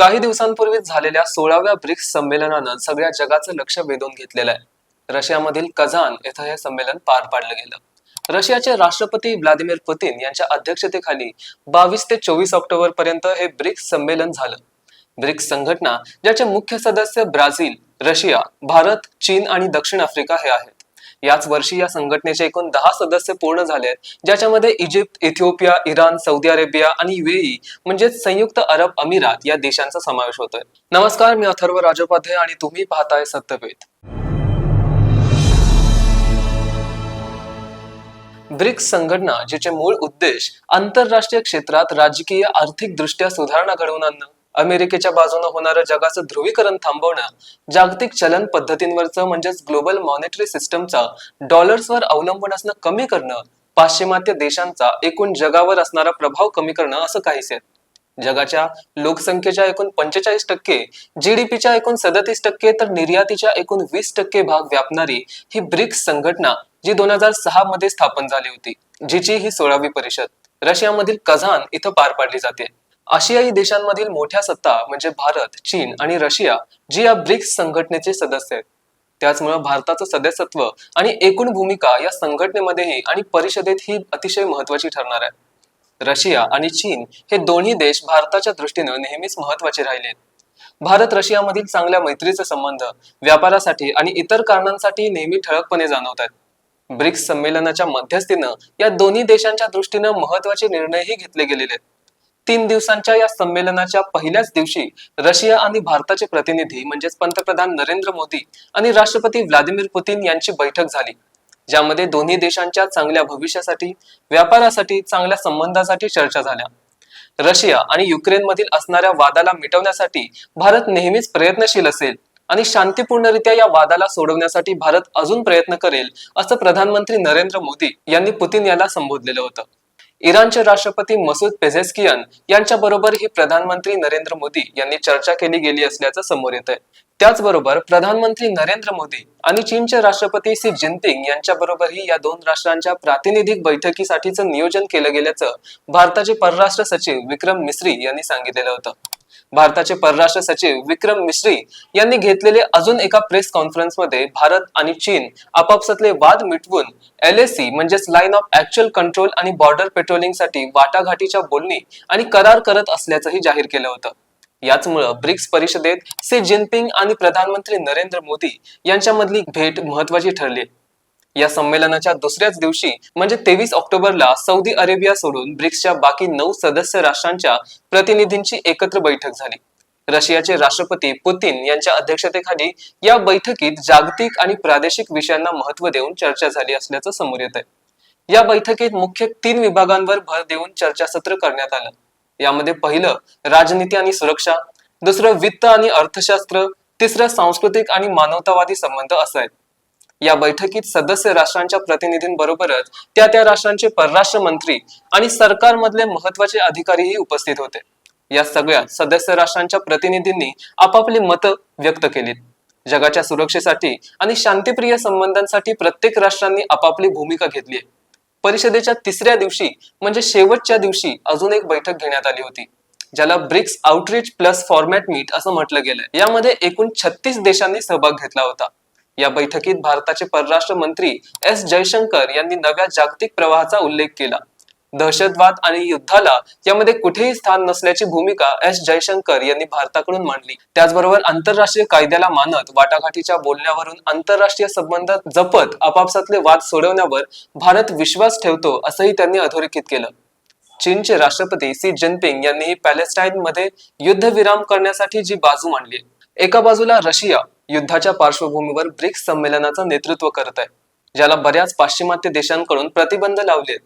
काही दिवसांपूर्वीच झालेल्या सोळाव्या ब्रिक्स संमेलनानं सगळ्या जगाचं लक्ष वेधून घेतलेलं आहे. रशियामधील कझान येथे हे संमेलन पार पाडलं गेलं. रशियाचे राष्ट्रपती व्लादिमीर पुतीन यांच्या अध्यक्षतेखाली बावीस ते चोवीस ऑक्टोबर पर्यंत हे ब्रिक्स संमेलन झालं. ब्रिक्स संघटना ज्याचे मुख्य सदस्य ब्राझील रशिया भारत चीन आणि दक्षिण आफ्रिका हे आहेत. याच वर्षी या संघटनेचे एकूण दहा सदस्य पूर्ण झाले आहेत. ज्याच्यामध्ये Egypt Ethiopia Iran Saudi Arabia आणि युएई म्हणजेच संयुक्त अरब अमिरात या देशांचा समावेश होतोय. नमस्कार मी अथर्व राजोपाध्याय आणि तुम्ही पाहताय सत्यवेद. ब्रिक्स संघटना जिचे मूळ उद्देश आंतरराष्ट्रीय क्षेत्रात राजकीय आर्थिक दृष्ट्या सुधारणा घडवून आणणं. अमेरिकेच्या बाजूने होणारं जगाचं ध्रुवीकरण थांबवणं जागतिक चलन पद्धतींवरचं म्हणजेच ग्लोबल मॉनिटरी सिस्टमचा डॉलर्सवर अवलंबून असणं कमी करणं पाश्चिमात्य देशांचा एकूण जगावर असणारा प्रभाव कमी करणं असं काहीच आहे जगाच्या लोकसंख्येच्या एकूण पंचेचाळीस टक्के जीडीपीच्या एकूण सदतीस टक्के तर निर्यातीच्या एकूण वीस टक्के भाग व्यापणारी ही ब्रिक्स संघटना जी दोन हजार सहा मध्ये स्थापन झाली होती जिची ही सोळावी परिषद. रशियामधील कझान इथं पार पाडली जाते. आशियाई देशांमधील मोठ्या सत्ता म्हणजे भारत चीन आणि रशिया जी या ब्रिक्स संघटनेचे सदस्य आहेत. त्याचमुळे भारताचं सदस्यत्व आणि एकूण भूमिका या संघटनेमध्येही आणि परिषदेत ही अतिशय महत्वाची ठरणार आहे. रशिया आणि चीन हे दोन्ही देश भारताच्या दृष्टीनं नेहमीच महत्त्वाचे राहिले भारत रशियामधील चांगल्या मैत्रीचे संबंध व्यापारासाठी आणि इतर कारणांसाठी नेहमी ठळकपणे जाणवत आहेत. ब्रिक्स संमेलनाच्या मध्यस्थीनं या दोन्ही देशांच्या दृष्टीनं महत्त्वाचे निर्णयही घेतले गेलेले आहेत. तीन दिवसांच्या या संमेलनाच्या पहिल्याच दिवशी रशिया आणि भारताचे प्रतिनिधी म्हणजेच पंतप्रधान नरेंद्र मोदी आणि राष्ट्रपती व्लादिमीर पुतीन यांची बैठक झाली. ज्यामध्ये दोन्ही देशांच्या चांगल्या भविष्यासाठी व्यापारासाठी चांगल्या संबंधासाठी चर्चा झाल्या. रशिया आणि युक्रेनमधील असणाऱ्या वादाला मिटवण्यासाठी भारत नेहमीच प्रयत्नशील असेल आणि शांतीपूर्णरित्या या वादाला सोडवण्यासाठी भारत अजून प्रयत्न करेल असं प्रधानमंत्री नरेंद्र मोदी यांनी पुतीन याला संबोधलेलं होतं. इराणचे राष्ट्रपती मसूद पेझेस्कियन यांच्या बरोबर ही प्रधानमंत्री नरेंद्र मोदी यांनी चर्चा केली गेली असल्याचं समोर येत आहे त्याचबरोबर प्रधानमंत्री नरेंद्र मोदी आणि चीनचे राष्ट्रपती सी जिनपिंग यांच्या बरोबरही या दोन राष्ट्रांच्या प्रातिनिधिक बैठकीसाठीचं नियोजन केलं गेल्याचं भारताचे परराष्ट्र सचिव विक्रम मिस्री यांनी सांगितलेलं होतं. भारताचे परराष्ट्र सचिव विक्रम मिश्री यांनी घेतलेले अजून एका प्रेस कॉन्फरन्समध्ये भारत आणि चीन आपापसातले वाद मिटवून एल एस सी म्हणजेच लाईन ऑफ ऍक्च्युअल कंट्रोल आणि बॉर्डर पेट्रोलिंगसाठी वाटाघाटीच्या बोलणी आणि करार करत असल्याचंही जाहीर केलं होतं. याचमुळं ब्रिक्स परिषदेत सी जिनपिंग आणि प्रधानमंत्री नरेंद्र मोदी यांच्यामधली भेट महत्वाची ठरली. या संमेलनाच्या दुसऱ्याच दिवशी म्हणजे तेवीस ऑक्टोबरला सौदी अरेबिया सोडून ब्रिक्सच्या बाकी नऊ सदस्य राष्ट्रांच्या प्रतिनिधींची एकत्र बैठक झाली. रशियाचे राष्ट्रपती पुतीन यांच्या अध्यक्षतेखाली या बैठकीत जागतिक आणि प्रादेशिक विषयांना महत्त्व देऊन चर्चा झाली असल्याचं समोर येत आहे या बैठकीत मुख्य तीन विभागांवर भर देऊन चर्चासत्र करण्यात आलं. यामध्ये पहिलं राजनीती आणि सुरक्षा दुसरं वित्त आणि अर्थशास्त्र तिसरं सांस्कृतिक आणि मानवतावादी संबंध असं आहेत. या बैठकीत सदस्य राष्ट्रांच्या प्रतिनिधींबरोबरच त्या त्या राष्ट्रांचे परराष्ट्र मंत्री आणि सरकारमधले महत्त्वाचे अधिकारीही उपस्थित होते. या सगळ्या सदस्य राष्ट्रांच्या प्रतिनिधींनी आपापली मतं व्यक्त केलीत. जगाच्या सुरक्षेसाठी आणि शांतीप्रिय संबंधांसाठी प्रत्येक राष्ट्रांनी आपापली भूमिका घेतली आहे. परिषदेच्या तिसऱ्या दिवशी म्हणजे शेवटच्या दिवशी अजून एक बैठक घेण्यात आली होती. ज्याला BRICS outreach plus format meet असं म्हटलं गेलं यामध्ये एकूण छत्तीस देशांनी सहभाग घेतला होता. या बैठकीत भारताचे परराष्ट्र मंत्री एस जयशंकर यांनी नव्या जागतिक प्रवाहाचा उल्लेख केला. दहशतवाद आणि युद्धाला यामध्ये कुठेही स्थान नसल्याची भूमिका एस जयशंकर यांनी भारताकडून मांडली. त्याचबरोबर आंतरराष्ट्रीय कायद्याला मानत वाटाघाटीच्या बोलण्यावरून आंतरराष्ट्रीय संबंध जपत आपापसातले वाद सोडवण्यावर भारत विश्वास ठेवतो असंही त्यांनी अधोरेखित केलं. चीनचे राष्ट्रपती सी जिनपिंग यांनीही पॅलेस्टाईन मध्ये युद्धविराम करण्यासाठी जी बाजू मांडली एका बाजूला रशिया युद्धाच्या पार्श्वभूमीवर ब्रिक्स संमेलनाचं नेतृत्व करत आहे ज्याला बऱ्याच पाश्चिमात्य देशांकडून प्रतिबंध लावले आहेत.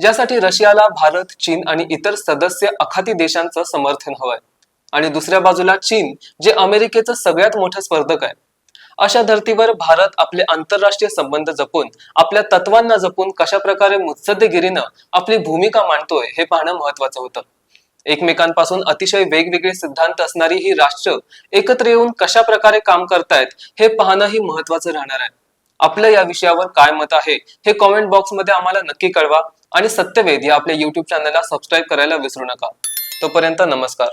ज्यासाठी रशियाला भारत चीन आणि इतर सदस्य अखाती देशांचं समर्थन हवंय. आणि दुसऱ्या बाजूला चीन जे अमेरिकेचं सगळ्यात मोठं स्पर्धक आहे. अशा धर्तीवर भारत आपले आंतरराष्ट्रीय संबंध जपून आपल्या तत्वांना जपून कशा प्रकारे मुत्सद्देगिरीनं आपली भूमिका मांडतोय हे पाहणं महत्वाचं होतं. एकमेकांपासून अतिशय वेगवेगळे सिद्धांत असणारी ही राष्ट्र एकत्र येऊन कशा प्रकारे काम करतायत हे पाहणंही महत्वाचं राहणार आहे. आपलं या विषयावर काय मत आहे हे कॉमेंट बॉक्समध्ये आम्हाला नक्की कळवा आणि सत्यवेद या आपल्या युट्यूब चॅनलला सबस्क्राईब करायला विसरू नका. तोपर्यंत नमस्कार.